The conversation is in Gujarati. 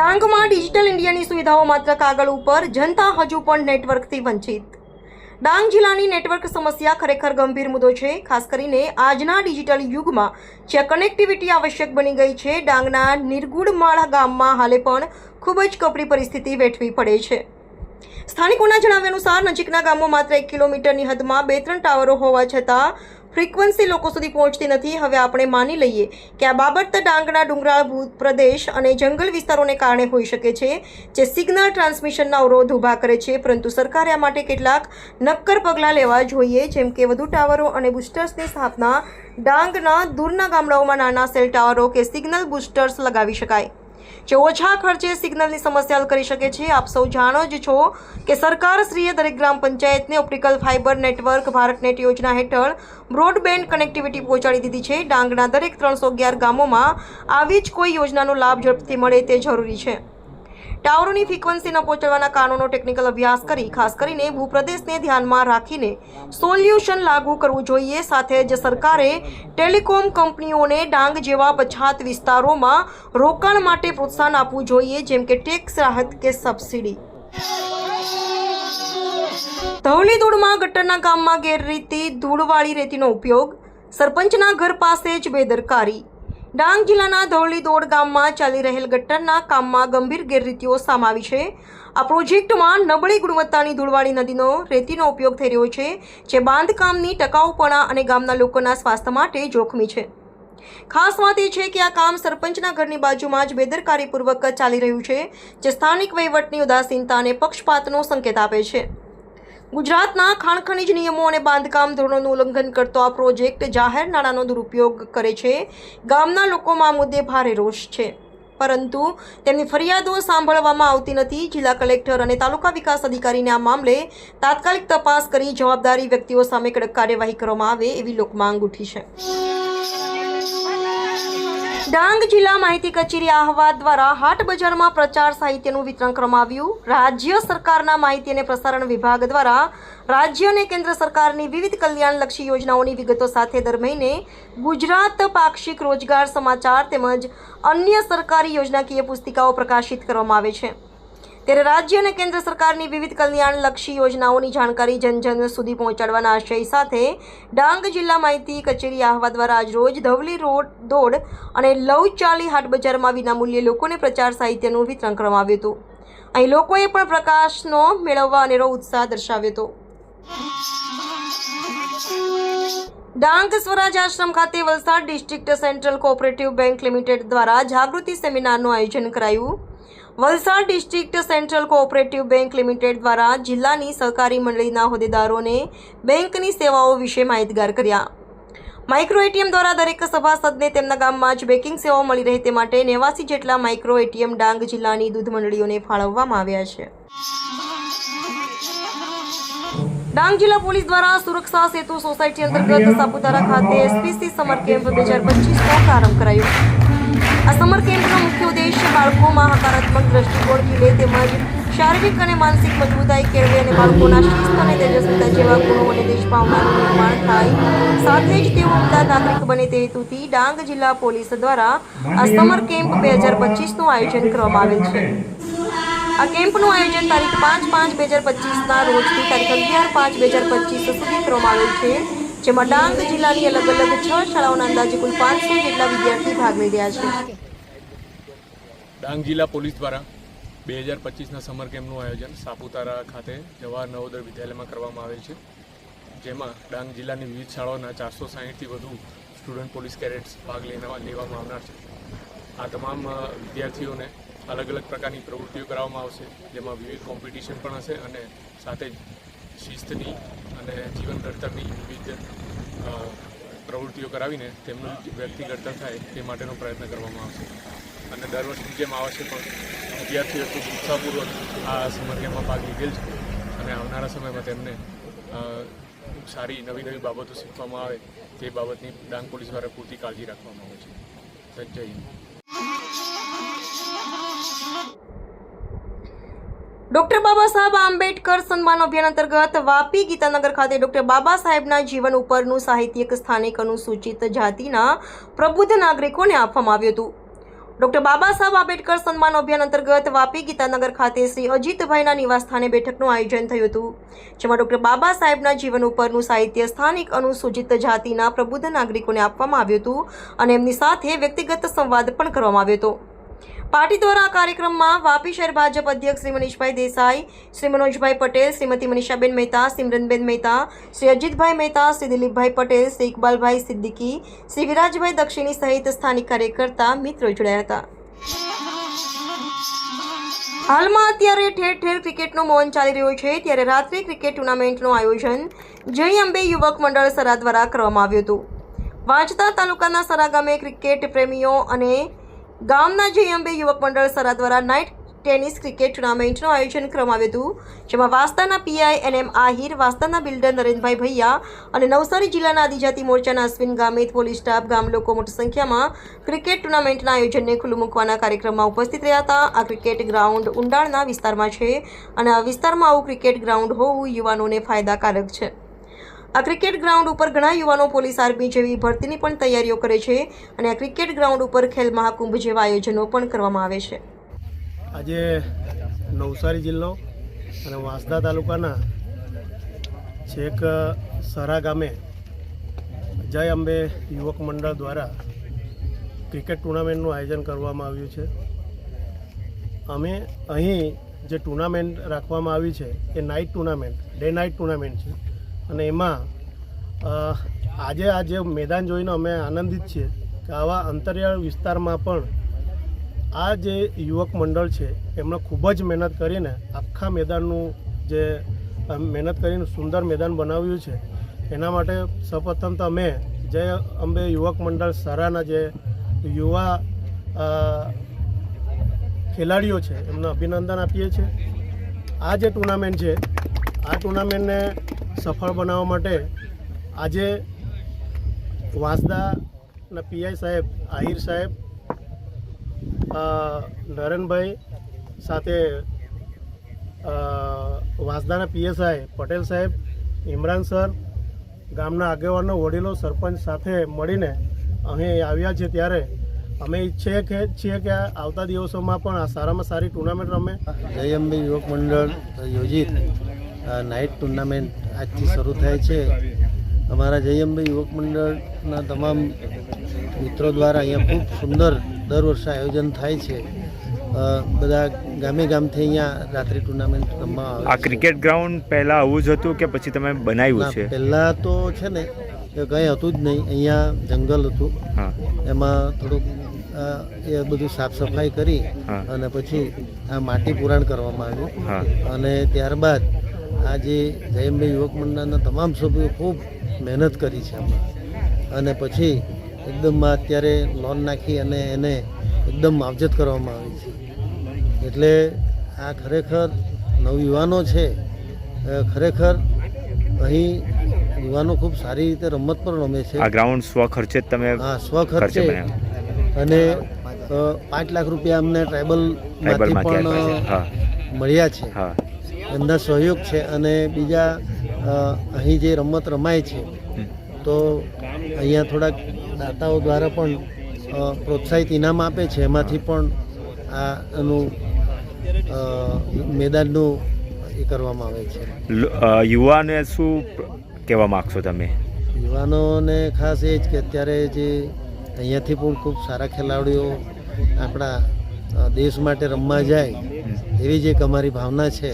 ડાંગમાં ડિજિટલ ઇન્ડિયાની સુવિધાઓ માત્ર કાગળ ઉપર, જનતા હજુ પણ નેટવર્કથી વંચિત. ડાંગ જિલ્લાની નેટવર્ક સમસ્યા ખરેખર ગંભીર મુદ્દો છે. ખાસ કરીને આજના ડિજિટલ યુગમાં જ્યાં કનેક્ટિવિટી આવશ્યક બની ગઈ છે, ડાંગના નિર્ગુડમાળા ગામમાં હાલે પણ ખૂબ જ કપરી પરિસ્થિતિ વેઠવી પડે છે. સ્થાનિકોના જણાવ્યા અનુસાર નજીકના ગામો માત્ર એક કિલોમીટરની હદમાં બે ત્રણ ટાવરો હોવા છતાં ફ્રીક્વન્સી લોકો સુધી પહોંચતી નથી. હવે આપણે માની લઈએ કે આ બાબત ડાંગના ડુંગરાળ ભૂ પ્રદેશ અને જંગલ વિસ્તારોને કારણે હોઈ શકે છે, જે સિગ્નલ ટ્રાન્સમિશનના અવરોધ ઊભા કરે છે. પરંતુ સરકારે આ માટે કેટલાક નક્કર પગલાં લેવા જોઈએ, જેમ કે વધુ ટાવરો અને બુસ્ટર્સની સ્થાપના ડાંગના દૂરના ગામડાઓમાં નાના સેલ ટાવરો કે સિગ્નલ બુસ્ટર્સ લગાવી શકાય. જે ઓછા ખર્ચે સિગ્નલની સમસ્યા કરી શકે છે. આપ સૌ જાણો જ છો કે સરકારશ્રીએ દરેક ગ્રામ પંચાયતને ઓપ્ટિકલ ફાઇબર નેટવર્ક, ભારતનેટ યોજના હેઠળ બ્રોડબેન્ડ કનેક્ટિવિટી પહોંચાડી દીધી છે. ડાંગના દરેક ત્રણસો અગિયાર ગામોમાં આવી જ કોઈ યોજનાનો લાભ ઝડપથી મળે તે જરૂરી છે. ટાવરોની ફ્રીક્વન્સી ન પહોંચાડવાના કારણોનો ટેકનિકલ અભ્યાસ કરી, ખાસ કરીને ભૂપ્રદેશને ધ્યાનમાં રાખીને સોલ્યુશન લાગુ કરવું જોઈએ. સાથે જ સરકારે ટેલિકોમ કંપનીઓને ડાંગ જેવા પછાત વિસ્તારોમાં રોકાણ માટે પ્રોત્સાહન આપવું જોઈએ, જેમ કે ટેક્સ, રાહત કે સબસિડી. ધવલી ધૂળમાં ગટરના ગામમાં ગેરરીતિ, ધૂળવાળી રેતીનો ઉપયોગ, સરપંચના ઘર પાસે જ બેદરકારી. ડાંગ જિલ્લાના ધોળીદોડ ગામમાં ચાલી રહેલ ગટરના કામમાં ગંભીર ગેરરીતિઓ સામે છે. આ પ્રોજેક્ટમાં નબળી ગુણવત્તાની ધૂળવાળી નદીનો, રેતીનો ઉપયોગ થઈ રહ્યો છે, જે બાંધકામની ટકાઉપણા અને ગામના લોકોના સ્વાસ્થ્ય માટે જોખમી છે. ખાસ વાત એ છે કે આ કામ સરપંચના ઘરની બાજુમાં જ બેદરકારીપૂર્વક ચાલી રહ્યું છે, જે સ્થાનિક વહીવટની ઉદાસીનતા અને પક્ષપાતનો સંકેત આપે છે. ગુજરાતના ખાણ ખનીજ નિયમો અને બાંધકામ ધોરણોનું ઉલ્લંઘન કરતો આ પ્રોજેક્ટ જાહેર નાણાંનો દુરુપયોગ કરે છે. ગામના લોકોમાં આ મુદ્દે ભારે રોષ છે. પરંતુ તેમની ફરિયાદો સાંભળવામાં આવતી નથી. જિલ્લા કલેક્ટર અને તાલુકા વિકાસ અધિકારીને આ મામલે તાત્કાલિક તપાસ કરી જવાબદારી વ્યક્તિઓ સામે કડક કાર્યવાહી કરવામાં આવે એવી લોકમાંગ ઉઠી છે. ડાંગ જિલ્લા માહિતી કચેરી આહવા દ્વારા હાટ બજારમાં પ્રચાર સાહિત્યનું વિતરણ કરવામાં આવ્યું. રાજ્ય સરકારના માહિતી અને પ્રસારણ વિભાગ દ્વારા રાજ્ય અને કેન્દ્ર સરકારની વિવિધ કલ્યાણલક્ષી યોજનાઓની વિગતો સાથે દર મહિને ગુજરાત પાક્ષિક રોજગાર સમાચાર તેમજ અન્ય સરકારી યોજનાકીય પુસ્તિકાઓ પ્રકાશિત કરવામાં આવે છે. ત્યારે રાજ્ય અને કેન્દ્ર સરકારની વિવિધ કલ્યાણલક્ષી યોજનાઓની જાણકારી જન જન સુધી પહોંચાડવાના આશય સાથે ડાંગ જિલ્લા માહિતી કચેરી આહવા દ્વારા આજરોજ ધવલી રોડ દોડ અને લવચાલી હાટ બજારમાં વિનામૂલ્યે લોકોને પ્રચાર સાહિત્યનું વિતરણ કરવામાં આવ્યું હતું. અહીં લોકોએ પણ પ્રકાશનો મેળવવા અનેરો ઉત્સાહ દર્શાવ્યો હતો. ડાંગ સ્વરાજ આશ્રમ ખાતે Valsad district central cooperative bank limited દ્વારા જાગૃતિ સેમિનારનું આયોજન કરાયું. Valsad district central cooperative bank limited દ્વારા જિલ્લાની સહકારી મંડળીના હોદ્દેદારોને બેંકની સેવાઓ વિશે માહિતગાર કર્યા. માઇક્રો એટીએમ દ્વારા દરેક સભાસદને તેમના ગામમાં જ બેંકિંગ સેવાઓ મળી રહે તે માટે નેવાસી જેટલા માઇક્રો એટીએમ ડાંગ જિલ્લાની દૂધ મંડળીઓને ફાળવવામાં આવ્યા છે. ડાંગ જિલ્લા પોલીસ દ્વારા સુરક્ષા સેતુ સોસાયટી અંતર્ગત સાપુતારા ખાતે એસપીસી સમર કેમ્પ બે હજાર પચીસનો પ્રારંભ કરાયો. આ સમર કેમ્પનો મુખ્ય ઉદ્દેશ્ય બાળકોમાં હકારાત્મક દ્રષ્ટિકોણ ખીલે તેમજ શારીરિક અને માનસિક મજબૂતાઈ કેળવે અને બાળકોના શિસ્ત અને તેજસ્વીતા જેવા ગુણો અને દેશભાવનાનું નિર્માણ થાય. સાથે જ તેઓ ઉમદા નાગરિક બને તે હેતુથી ડાંગ જિલ્લા પોલીસ દ્વારા આ સમર કેમ્પ બે હજાર પચીસનું આયોજન કરવામાં આવેલ છે. આ કેમ્પનું આયોજન તારીખ પાંચ પાંચ બે હજાર પચીસના રોજથી તારીખ અગિયાર પાંચ બે હજાર પચીસ સુધી કરવામાં આવેલ છે, જેમાં ડાંગ જિલ્લાની અલગ અલગ છ શાળાઓના અંદાજે કુલ પાંચસો જેટલા વિદ્યાર્થી ભાગ લઈ રહ્યા છે. ડાંગ જિલ્લા પોલીસ દ્વારા બે હજાર પચીસના સમર કેમ્પનું આયોજન સાપુતારા ખાતે જવાહર નવોદય વિદ્યાલયમાં કરવામાં આવેલ છે, જેમાં ડાંગ જિલ્લાની વિવિધ શાળાઓના ચારસો સાહીઠથી વધુ સ્ટુડન્ટ પોલીસ કેડેટ્સ ભાગ લેવા લેવામાં આવનાર છે. આ તમામ વિદ્યાર્થીઓને અલગ અલગ પ્રકારની પ્રવૃત્તિઓ કરાવવામાં આવશે, જેમાં વિવિધ કોમ્પિટિશન પણ હશે અને સાથે જ શિસ્તની અને જીવન ઘડતરની વિવિધ પ્રવૃત્તિઓ કરાવીને તેમનું વ્યક્તિ ઘડતર થાય તે માટેનો પ્રયત્ન કરવામાં આવશે. અને દર વર્ષની જેમ આ વર્ષે પણ વિદ્યાર્થીઓ ખૂબ ઉત્સાહપૂર્વક આ સમર કેમ્પમાં ભાગ લીધેલ છે અને આવનારા સમયમાં તેમને સારી નવી નવી બાબતો શીખવામાં આવે તે બાબતની ડાંગ પોલીસ દ્વારા પૂરતી કાળજી રાખવામાં આવે છે. જય ડોક્ટર બાબા સાહેબ આંબેડકર સન્માન અભિયાન અંતર્ગત વાપી ગીતાનગર ખાતે ડોક્ટર બાબા સાહેબના જીવન ઉપરનું સાહિત્યિક સ્થાનિક અનુસૂચિત જાતિના પ્રબુદ્ધ નાગરિકોને આપવામાં આવ્યું હતું. ડોક્ટર બાબા સાહેબ આંબેડકર સન્માન અભિયાન અંતર્ગત વાપી ગીતાનગર ખાતે શ્રી અજીતભાઈના નિવાસસ્થાને બેઠકનું આયોજન થયું હતું, જેમાં ડોક્ટર બાબા સાહેબના જીવન ઉપરનું સાહિત્ય સ્થાનિક અનુસૂચિત જાતિના પ્રબુદ્ધ નાગરિકોને આપવામાં આવ્યું હતું અને એમની સાથે વ્યક્તિગત સંવાદ પણ કરવામાં આવ્યો હતો. પાર્ટી દ્વારા આ કાર્યક્રમમાં વાપી શહેર ભાજપ અધ્યક્ષ શ્રી મનીષભાઈ દેસાઈ, શ્રી મનોજભાઈ પટેલ શ્રીમતી મનીષાબેન મહેતા સિમરનબેન મહેતા, શ્રી અજીતભાઈ મહેતા, શ્રી દિલીપભાઈ પટેલ, શ્રી ઇકબાલભાઈ સિદ્દીકી, શ્રી વિરાજભાઈ દક્ષિણી સહિત સ્થાનિક કાર્યકર્તા મિત્રો જોડાયા હતા. હાલમાં અત્યારે ઠેર ઠેર ક્રિકેટનો મોહન ચાલી રહ્યો છે. ત્યારે રાત્રે ક્રિકેટ ટુર્નામેન્ટનું આયોજન જય અંબે યુવક મંડળ સરા દ્વારા કરવામાં આવ્યું હતું. વાંચતા તાલુકાના સરા ગામે ક્રિકેટ પ્રેમીઓ અને ગામના જે અંબે યુવક મંડળ સરા દ્વારા નાઇટ ટેનિસ ક્રિકેટ ટુર્નામેન્ટનું આયોજન કરવામાં આવ્યું હતું, જેમાં વાસ્તાના પીઆઈ એન એમ આહિર, વાસ્તાના બિલ્ડર નરેન્દ્રભાઈ ભૈયા અને નવસારી જિલ્લાના આદિજાતિ મોરચાના અશ્વિન ગામિત, પોલીસ સ્ટાફ, ગામ લોકો મોટી સંખ્યામાં ક્રિકેટ ટુર્નામેન્ટના આયોજનને ખુલ્લું મૂકવાના કાર્યક્રમમાં ઉપસ્થિત રહ્યા હતા. આ ક્રિકેટ ગ્રાઉન્ડ ઊંડાણના વિસ્તારમાં છે અને આ વિસ્તારમાં આવું ક્રિકેટ ગ્રાઉન્ડ હોવું યુવાનોને ફાયદાકારક છે. આ ક્રિકેટ ગ્રાઉન્ડ ઉપર ઘણા યુવાનો પોલીસ આર્મી જેવી ભરતીની પણ તૈયારીઓ કરે છે અને આ ક્રિકેટ ગ્રાઉન્ડ ઉપર ખેલ મહાકુંભ જેવા આયોજનો પણ કરવામાં આવે છે. આજે નવસારી જિલ્લો અને વાંસદા તાલુકાના છેક સરા ગામે જય અંબે યુવક મંડળ દ્વારા ક્રિકેટ ટુર્નામેન્ટનું આયોજન કરવામાં આવ્યું છે. અમે અહીં જે ટુર્નામેન્ટ રાખવામાં આવી છે, એ night tournament, day night tournament છે. અને એમાં આજે આ જે મેદાન જોઈને અમે આનંદિત છીએ કે આવા અંતરિયાળ વિસ્તારમાં પણ આ જે યુવક મંડળ છે, એમણે ખૂબ જ મહેનત કરીને આખા મેદાનનું જે મહેનત કરીને સુંદર મેદાન બનાવ્યું છે. એના માટે સૌપ્રથમ તો અમે જે અંબે યુવક મંડળ સારાના જે યુવા ખેલાડીઓ છે, એમને અભિનંદન આપીએ છીએ. આ જે ટુર્નામેન્ટ છે આ ટુર્નામેન્ટને સફળ બનાવવા માટે આજે વાંસદાના પીઆઈ સાહેબ, આહિર સાહેબ નરેનભાઈ સાથે વાંસદાના પીએસઆઈ પટેલ સાહેબ, ઇમરાન સર, ગામના આગેવાનો, વડીલો, સરપંચ સાથે મળીને અહીં આવ્યા છે ત્યારે અમે ઈચ્છીએ કે, છીએ કે આવતા દિવસોમાં પણ આ સારામાં સારી ટુર્નામેન્ટ રમે. જય અંબે યુવક મંડળ યોજિત નાઇટ ટુર્નામેન્ટ આજથી શરૂ થાય છે. અમારા જયંભાઈ યુવક મંડળના તમામ મિત્રો દ્વારા અહીંયા ખૂબ સુંદર દર વર્ષે આયોજન થાય છે. બધા ગામે ગામથી અહીંયા રાત્રિ ટુર્નામેન્ટ રમવા આવે આ ક્રિકેટ ગ્રાઉન્ડ પહેલા આવું જ હતું કે પછી તમે બનાવ્યું છે? પહેલાં તો છે ને એ કંઈ હતું જ નહીં. અહીંયા જંગલ હતું. એમાં થોડુંક એ બધું સાફ સફાઈ કરી અને પછી આ માટી પુરાણ કરવામાં આવ્યું. અને ત્યારબાદ આ જે જયંબે યુવક મંડળના તમામ સભ્યો ખૂબ મહેનત કરી છે આમાં. અને પછી એકદમ અત્યારે લોન નાખી અને એને એકદમ માવજત કરવામાં આવી છે. એટલે આ ખરેખર નવયુવાનો છે. ખરેખર અહીં યુવાનો ખૂબ સારી રીતે રમત પણ રમે છે. આ ગ્રાઉન્ડ સ્વ ખર્ચે તમે હા ખર્ચે. સ્વખર્ચે અને પાંચ લાખ રૂપિયા અમને ટ્રાઇબલમાંથી પણ મળ્યા છે. હા. એમના સહયોગ છે અને બીજા અહીં જે રમત રમાય છે તો અહીંયા થોડાક દાતાઓ દ્વારા પણ પ્રોત્સાહિત ઇનામ આપે છે. એમાંથી પણ આનું મેદાનનું એ કરવામાં આવે છે. યુવાને શું કહેવા માગશો તમે? યુવાનોને ખાસ એ જ કે અત્યારે જે અહીંયાથી પણ ખૂબ સારા ખેલાડીઓ આપણા દેશ માટે રમવા જાય એવી જ એક અમારી ભાવના છે.